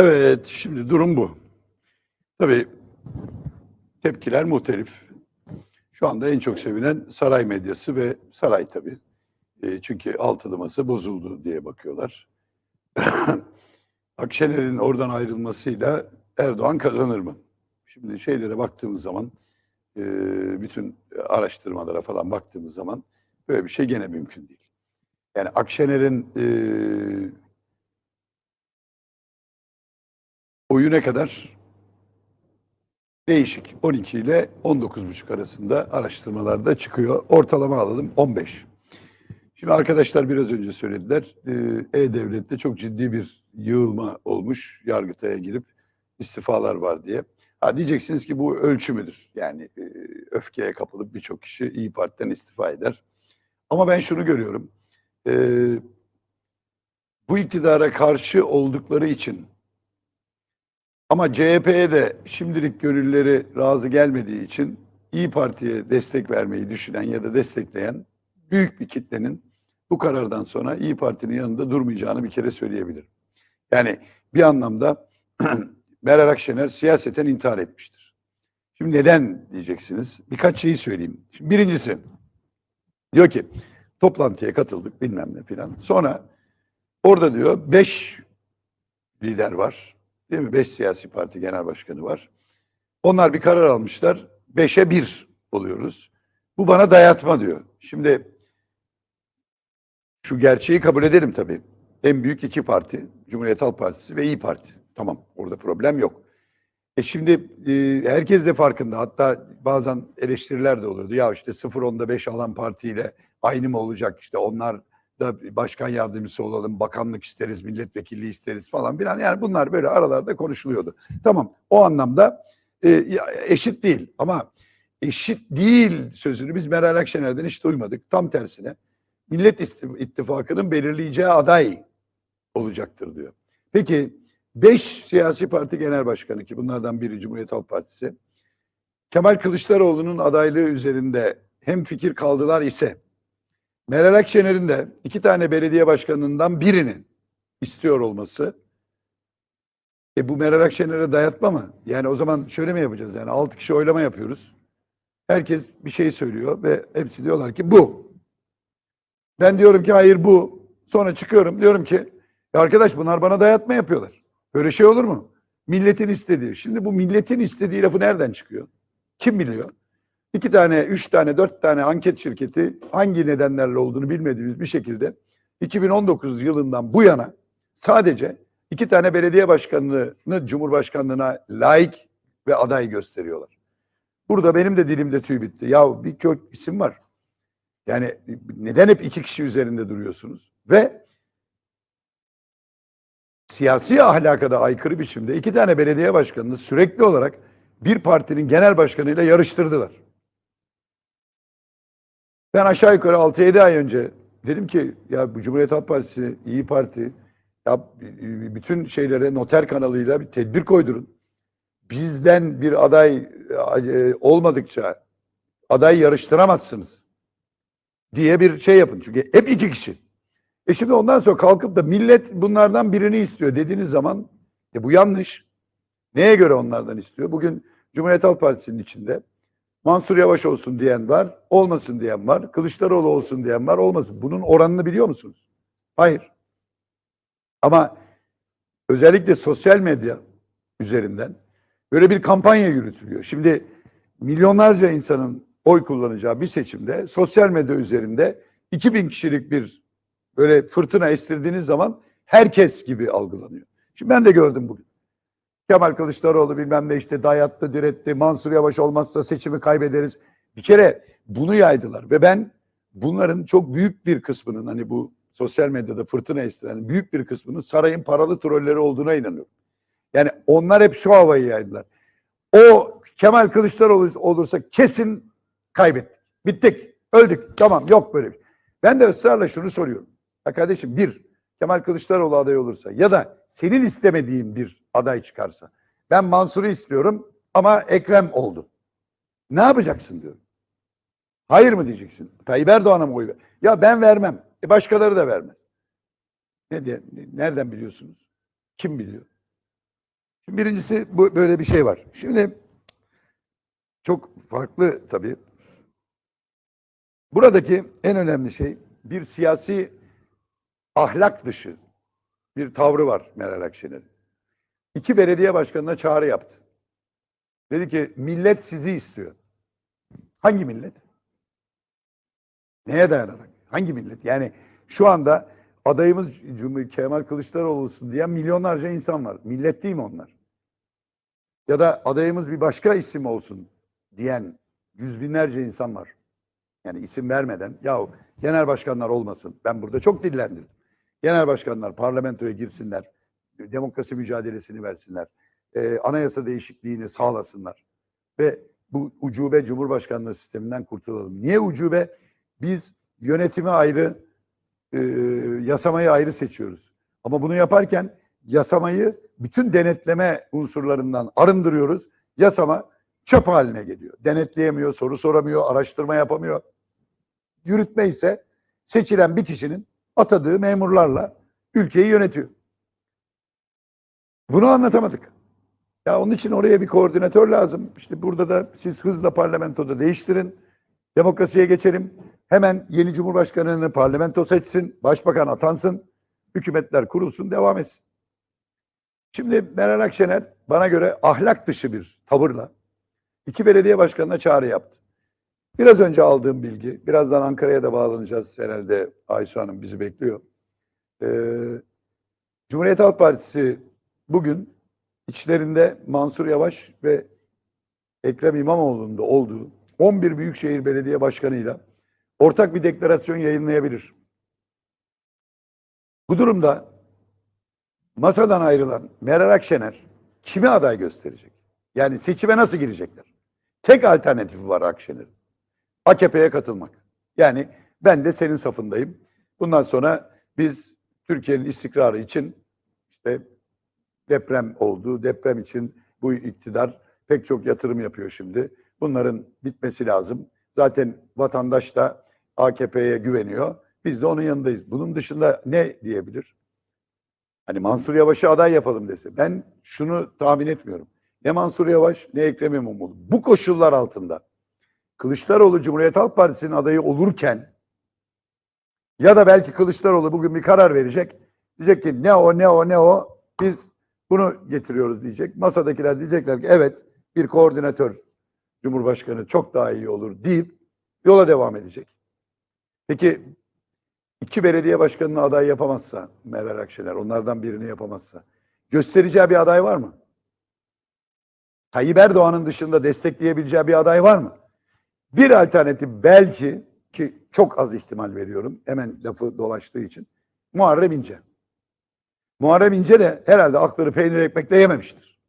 Evet, şimdi durum bu. Tabii tepkiler muhtelif. Şu anda en çok sevinen saray medyası ve saray tabii. E, çünkü altılı masa bozuldu diye bakıyorlar. Akşener'in oradan ayrılmasıyla Erdoğan kazanır mı? Şimdi şeylere baktığımız zaman, e, bütün araştırmalara falan baktığımız zaman böyle bir şey gene mümkün değil. Yani Akşener'in e, oyu ne kadar? Değişik. 12 ile 19,5 arasında araştırmalarda çıkıyor. Ortalama alalım 15. Şimdi arkadaşlar biraz önce söylediler. Ee, E-Devlet'te çok ciddi bir yığılma olmuş. Yargıtay'a girip istifalar var diye. Ha diyeceksiniz ki bu ölçü müdür? Yani e, öfkeye kapılıp birçok kişi İyi Parti'den istifa eder. Ama ben şunu görüyorum. Ee, bu iktidara karşı oldukları için ama CHP'ye de şimdilik gönülleri razı gelmediği için İyi Parti'ye destek vermeyi düşünen ya da destekleyen büyük bir kitlenin bu karardan sonra İyi Parti'nin yanında durmayacağını bir kere söyleyebilirim. Yani bir anlamda Meral Akşener siyaseten intihar etmiştir. Şimdi neden diyeceksiniz? Birkaç şeyi söyleyeyim. Şimdi birincisi diyor ki toplantıya katıldık bilmem ne filan. Sonra orada diyor beş lider var. Değil mi? Beş siyasi parti genel başkanı var. Onlar bir karar almışlar. Beşe bir oluyoruz. Bu bana dayatma diyor. Şimdi şu gerçeği kabul edelim tabii. En büyük iki parti, Cumhuriyet Halk Partisi ve İyi Parti. Tamam, orada problem yok. E şimdi e, herkes de farkında. Hatta bazen eleştiriler de oluyordu. Ya işte 0-10'da 5 alan partiyle aynı mı olacak? İşte onlar da başkan yardımcısı olalım, bakanlık isteriz, milletvekilliği isteriz falan filan. Yani bunlar böyle aralarda konuşuluyordu. Tamam, o anlamda e, eşit değil. Ama eşit değil sözünü biz Meral Akşener'den hiç duymadık. Tam tersine Millet İttifakı'nın belirleyeceği aday olacaktır diyor. Peki 5 siyasi parti genel başkanı ki bunlardan biri Cumhuriyet Halk Partisi Kemal Kılıçdaroğlu'nun adaylığı üzerinde hem fikir kaldılar ise Meral Akşener'in de iki tane belediye başkanından birinin istiyor olması e bu Meral Akşener'e dayatma mı? Yani o zaman şöyle mi yapacağız? Yani altı kişi oylama yapıyoruz. Herkes bir şey söylüyor ve hepsi diyorlar ki bu. Ben diyorum ki hayır bu. Sonra çıkıyorum diyorum ki ya arkadaş bunlar bana dayatma yapıyorlar. Böyle şey olur mu? Milletin istediği. Şimdi bu milletin istediği lafı nereden çıkıyor? Kim biliyor? İki tane, üç tane, dört tane anket şirketi hangi nedenlerle olduğunu bilmediğimiz bir şekilde 2019 yılından bu yana sadece iki tane belediye başkanlığını Cumhurbaşkanlığına layık ve aday gösteriyorlar. Burada benim de dilimde tüy bitti. Ya birçok isim var. Yani neden hep iki kişi üzerinde duruyorsunuz? Ve siyasi ahlaka da aykırı biçimde iki tane belediye başkanını sürekli olarak bir partinin genel başkanıyla yarıştırdılar. Ben aşağı yukarı 6-7 ay önce dedim ki ya bu Cumhuriyet Halk Partisi, İyi Parti ya bütün şeylere noter kanalıyla bir tedbir koydurun. Bizden bir aday e, olmadıkça aday yarıştıramazsınız diye bir şey yapın. Çünkü hep iki kişi. E şimdi ondan sonra kalkıp da millet bunlardan birini istiyor dediğiniz zaman e bu yanlış. Neye göre onlardan istiyor? Bugün Cumhuriyet Halk Partisi'nin içinde Mansur Yavaş olsun diyen var, olmasın diyen var. Kılıçdaroğlu olsun diyen var, olmasın. Bunun oranını biliyor musunuz? Hayır. Ama özellikle sosyal medya üzerinden böyle bir kampanya yürütülüyor. Şimdi milyonlarca insanın oy kullanacağı bir seçimde sosyal medya üzerinde 2000 kişilik bir böyle fırtına estirdiğiniz zaman herkes gibi algılanıyor. Şimdi ben de gördüm bugün. Kemal Kılıçdaroğlu bilmem ne işte dayattı, diretti, Mansur Yavaş olmazsa seçimi kaybederiz. Bir kere bunu yaydılar ve ben bunların çok büyük bir kısmının hani bu sosyal medyada fırtına estiren büyük bir kısmının sarayın paralı trolleri olduğuna inanıyorum. Yani onlar hep şu havayı yaydılar. O Kemal Kılıçdaroğlu olursa kesin kaybettik. Bittik. Öldük. Tamam yok böyle bir şey. Ben de ısrarla şunu soruyorum. Ya kardeşim bir, Kemal Kılıçdaroğlu aday olursa ya da senin istemediğin bir aday çıkarsa. Ben Mansur'u istiyorum ama Ekrem oldu. Ne yapacaksın diyorum. Hayır mı diyeceksin? Tayyip Erdoğan'a mı oy ver? Ya ben vermem. E başkaları da vermez. Ne diye, nereden biliyorsunuz? Kim biliyor? Birincisi bu böyle bir şey var. Şimdi çok farklı tabii. Buradaki en önemli şey bir siyasi ahlak dışı bir tavrı var Meral Akşener'in. İki belediye başkanına çağrı yaptı. Dedi ki millet sizi istiyor. Hangi millet? Neye dayanarak? Hangi millet? Yani şu anda adayımız Cumhur Kemal Kılıçdaroğlu olsun diyen milyonlarca insan var. Millet değil mi onlar? Ya da adayımız bir başka isim olsun diyen yüz binlerce insan var. Yani isim vermeden yahu genel başkanlar olmasın. Ben burada çok dillendirdim. Genel başkanlar parlamentoya girsinler. Demokrasi mücadelesini versinler. e, anayasa değişikliğini sağlasınlar. Ve bu ucube cumhurbaşkanlığı sisteminden kurtulalım. Niye ucube? Biz yönetimi ayrı, e, yasamayı ayrı seçiyoruz. Ama bunu yaparken yasamayı bütün denetleme unsurlarından arındırıyoruz. Yasama çöp haline geliyor. Denetleyemiyor, soru soramıyor, araştırma yapamıyor. Yürütme ise seçilen bir kişinin atadığı memurlarla ülkeyi yönetiyor. Bunu anlatamadık. Ya onun için oraya bir koordinatör lazım. İşte burada da siz hızla parlamentoda değiştirin. Demokrasiye geçelim. Hemen yeni cumhurbaşkanını parlamento seçsin. Başbakan atansın. Hükümetler kurulsun, devam etsin. Şimdi Meral Akşener bana göre ahlak dışı bir tavırla iki belediye başkanına çağrı yaptı. Biraz önce aldığım bilgi, birazdan Ankara'ya da bağlanacağız herhalde Ayşe Hanım bizi bekliyor. Ee, Cumhuriyet Halk Partisi bugün içlerinde Mansur Yavaş ve Ekrem İmamoğlu'nun da olduğu 11 Büyükşehir Belediye Başkanı'yla ortak bir deklarasyon yayınlayabilir. Bu durumda masadan ayrılan Meral Akşener kimi aday gösterecek? Yani seçime nasıl girecekler? Tek alternatifi var Akşener'in. AKP'ye katılmak. Yani ben de senin safındayım. Bundan sonra biz Türkiye'nin istikrarı için işte deprem oldu. Deprem için bu iktidar pek çok yatırım yapıyor şimdi. Bunların bitmesi lazım. Zaten vatandaş da AKP'ye güveniyor. Biz de onun yanındayız. Bunun dışında ne diyebilir? Hani Mansur Yavaş'ı aday yapalım dese. Ben şunu tahmin etmiyorum. Ne Mansur Yavaş ne Ekrem İmamoğlu. Bu koşullar altında Kılıçdaroğlu Cumhuriyet Halk Partisi'nin adayı olurken ya da belki Kılıçdaroğlu bugün bir karar verecek. Diyecek ki ne o ne o ne o biz bunu getiriyoruz diyecek. Masadakiler diyecekler ki evet bir koordinatör Cumhurbaşkanı çok daha iyi olur deyip yola devam edecek. Peki iki belediye başkanını aday yapamazsa Meral Akşener onlardan birini yapamazsa göstereceği bir aday var mı? Tayyip Erdoğan'ın dışında destekleyebileceği bir aday var mı? Bir alternatif belki ki çok az ihtimal veriyorum hemen lafı dolaştığı için Muharrem İnce. Muharrem İnce de herhalde akları peynir ekmekle yememiştir.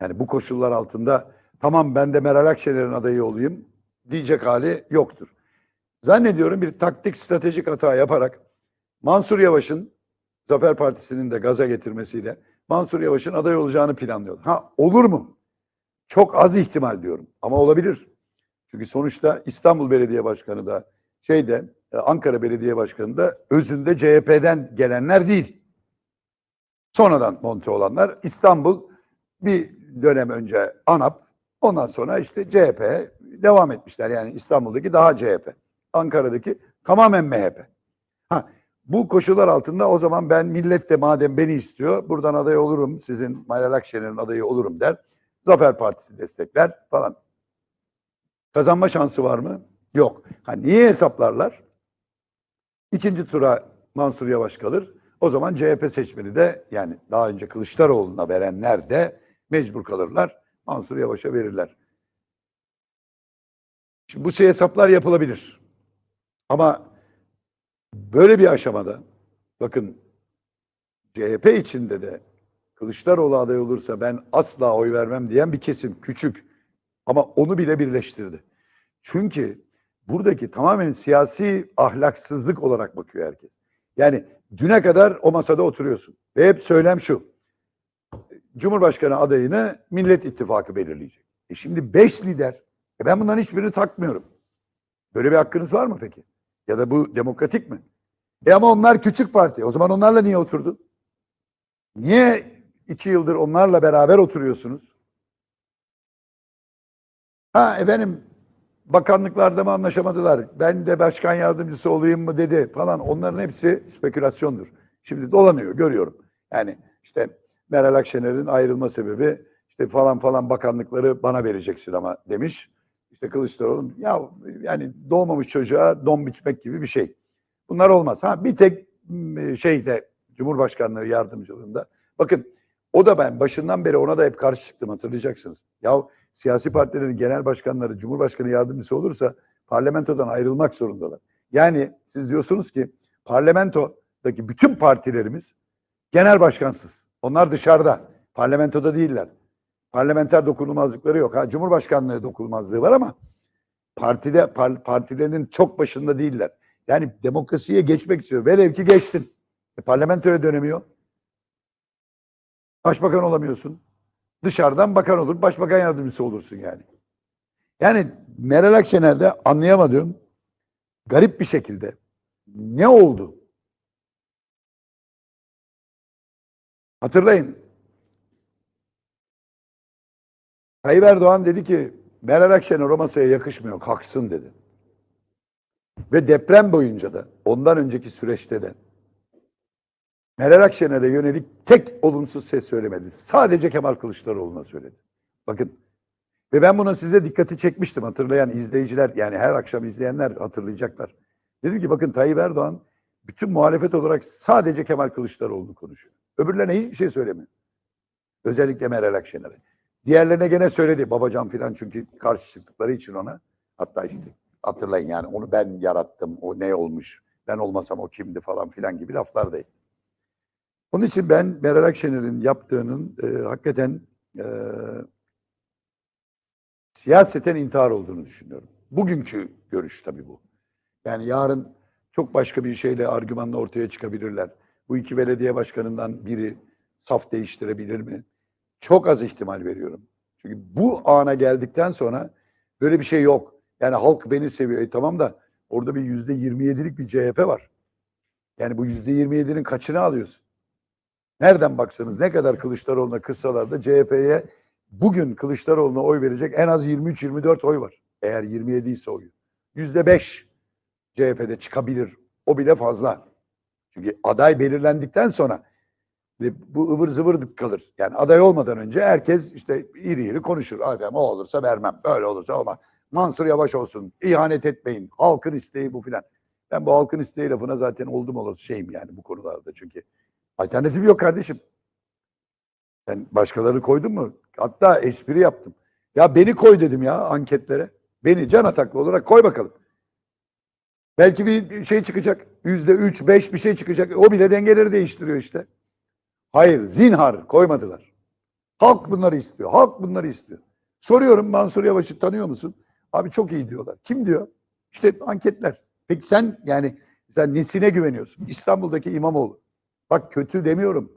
Yani bu koşullar altında tamam ben de Meral Akşener'in adayı olayım diyecek hali yoktur. Zannediyorum bir taktik stratejik hata yaparak Mansur Yavaş'ın Zafer Partisi'nin de gaza getirmesiyle Mansur Yavaş'ın aday olacağını planlıyor. Ha olur mu? Çok az ihtimal diyorum ama olabilir. Çünkü sonuçta İstanbul Belediye Başkanı da şeyde e, Ankara Belediye Başkanı da özünde CHP'den gelenler değil. Sonradan monte olanlar İstanbul bir dönem önce ANAP ondan sonra işte CHP devam etmişler. Yani İstanbul'daki daha CHP. Ankara'daki tamamen MHP. Ha, bu koşullar altında o zaman ben millet de madem beni istiyor buradan aday olurum sizin Meral Akşener'in adayı olurum der. Zafer Partisi destekler falan. Kazanma şansı var mı? Yok. Ha, niye hesaplarlar? İkinci tura Mansur Yavaş kalır. O zaman CHP seçmeni de yani daha önce Kılıçdaroğlu'na verenler de mecbur kalırlar. Mansur Yavaş'a verirler. Şimdi bu şey hesaplar yapılabilir. Ama böyle bir aşamada bakın CHP içinde de Kılıçdaroğlu aday olursa ben asla oy vermem diyen bir kesim küçük ama onu bile birleştirdi. Çünkü buradaki tamamen siyasi ahlaksızlık olarak bakıyor herkes. Yani düne kadar o masada oturuyorsun ve hep söylem şu. Cumhurbaşkanı adayını Millet İttifakı belirleyecek. E şimdi beş lider. E ben bunların hiçbirini takmıyorum. Böyle bir hakkınız var mı peki? Ya da bu demokratik mi? E ama onlar küçük parti. O zaman onlarla niye oturdun? Niye iki yıldır onlarla beraber oturuyorsunuz. Ha efendim bakanlıklarda mı anlaşamadılar? Ben de başkan yardımcısı olayım mı dedi falan. Onların hepsi spekülasyondur. Şimdi dolanıyor görüyorum. Yani işte Meral Akşener'in ayrılma sebebi işte falan falan bakanlıkları bana vereceksin ama demiş. İşte Kılıçdaroğlu ya yani doğmamış çocuğa don biçmek gibi bir şey. Bunlar olmaz. Ha bir tek şeyde Cumhurbaşkanlığı yardımcılığında. Bakın o da ben başından beri ona da hep karşı çıktım hatırlayacaksınız. Ya siyasi partilerin genel başkanları Cumhurbaşkanı yardımcısı olursa parlamentodan ayrılmak zorundalar. Yani siz diyorsunuz ki parlamentodaki bütün partilerimiz genel başkansız. Onlar dışarıda. Parlamentoda değiller. Parlamenter dokunulmazlıkları yok. Ha Cumhurbaşkanlığı dokunulmazlığı var ama partide par- partilerin çok başında değiller. Yani demokrasiye geçmek istiyor. Velev ki geçtin. E, parlamentoya dönemiyor. Başbakan olamıyorsun. Dışarıdan bakan olur, başbakan yardımcısı olursun yani. Yani Meral Akşener'de anlayamadığım garip bir şekilde ne oldu? Hatırlayın. Tayyip Erdoğan dedi ki Meral Akşener o masaya yakışmıyor, kalksın dedi. Ve deprem boyunca da ondan önceki süreçte de Meral Akşener'e yönelik tek olumsuz ses söylemedi. Sadece Kemal Kılıçdaroğlu'na söyledi. Bakın ve ben buna size dikkati çekmiştim hatırlayan izleyiciler yani her akşam izleyenler hatırlayacaklar. Dedim ki bakın Tayyip Erdoğan bütün muhalefet olarak sadece Kemal Kılıçdaroğlu'nu konuşuyor. Öbürlerine hiçbir şey söylemiyor. Özellikle Meral Akşener'e. Diğerlerine gene söyledi babacan filan çünkü karşı çıktıkları için ona. Hatta işte hatırlayın yani onu ben yarattım o ne olmuş ben olmasam o kimdi falan filan gibi laflar da etti. Onun için ben Meral Akşener'in yaptığının e, hakikaten e, siyaseten intihar olduğunu düşünüyorum. Bugünkü görüş tabii bu. Yani yarın çok başka bir şeyle argümanla ortaya çıkabilirler. Bu iki belediye başkanından biri saf değiştirebilir mi? Çok az ihtimal veriyorum. Çünkü bu ana geldikten sonra böyle bir şey yok. Yani halk beni seviyor. E tamam da orada bir yüzde 27'lik bir CHP var. Yani bu yüzde 27'nin kaçını alıyorsun? Nereden baksanız ne kadar Kılıçdaroğlu'na kıssalar da CHP'ye bugün Kılıçdaroğlu'na oy verecek en az 23-24 oy var. Eğer 27 ise oyu. Yüzde 5 CHP'de çıkabilir. O bile fazla. Çünkü aday belirlendikten sonra bu ıvır zıvır kalır. Yani aday olmadan önce herkes işte iri iri konuşur. Efendim o olursa vermem. Böyle olursa olmaz. Mansur Yavaş olsun. ihanet etmeyin. Halkın isteği bu filan. Ben bu halkın isteği lafına zaten oldum olası şeyim yani bu konularda. Çünkü alternatif yok kardeşim. Ben başkalarını koydum mu? Hatta espri yaptım. Ya beni koy dedim ya anketlere. Beni can ataklı olarak koy bakalım. Belki bir şey çıkacak. Yüzde üç, beş bir şey çıkacak. O bile dengeleri değiştiriyor işte. Hayır, zinhar koymadılar. Halk bunları istiyor. Halk bunları istiyor. Soruyorum Mansur Yavaş'ı tanıyor musun? Abi çok iyi diyorlar. Kim diyor? İşte anketler. Peki sen yani sen nesine güveniyorsun? İstanbul'daki İmamoğlu. Bak kötü demiyorum.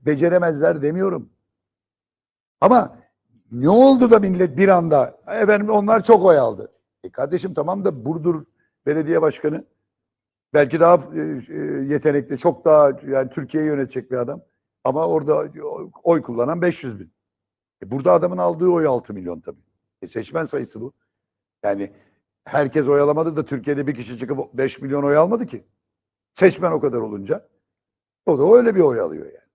Beceremezler demiyorum. Ama ne oldu da millet bir anda efendim onlar çok oy aldı. E kardeşim tamam da Burdur Belediye Başkanı belki daha e, e, yetenekli, çok daha yani Türkiye'yi yönetecek bir adam. Ama orada oy kullanan 500 bin. E burada adamın aldığı oy 6 milyon tabii. E seçmen sayısı bu. Yani herkes oy alamadı da Türkiye'de bir kişi çıkıp 5 milyon oy almadı ki. Seçmen o kadar olunca o da öyle bir oy alıyor yani.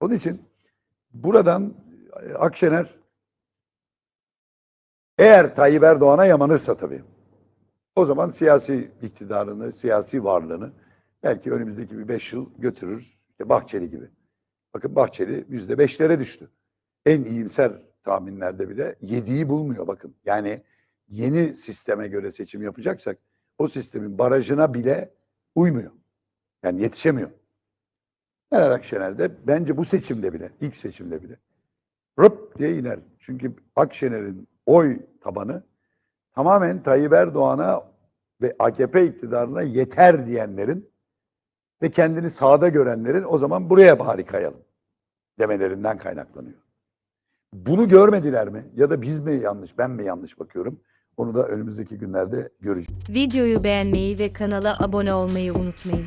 Onun için buradan e, Akşener eğer Tayyip Erdoğan'a yamanırsa tabii o zaman siyasi iktidarını, siyasi varlığını belki önümüzdeki bir beş yıl götürür. İşte Bahçeli gibi. Bakın Bahçeli yüzde beşlere düştü. En iyimser tahminlerde bile yediği bulmuyor bakın. Yani yeni sisteme göre seçim yapacaksak o sistemin barajına bile uymuyor. Yani yetişemiyor. Meral Akşener de bence bu seçimde bile, ilk seçimde bile rıp diye iner. Çünkü Akşener'in oy tabanı tamamen Tayyip Erdoğan'a ve AKP iktidarına yeter diyenlerin ve kendini sağda görenlerin o zaman buraya bari kayalım demelerinden kaynaklanıyor. Bunu görmediler mi? Ya da biz mi yanlış, ben mi yanlış bakıyorum? Onu da önümüzdeki günlerde göreceğiz. Videoyu beğenmeyi ve kanala abone olmayı unutmayın.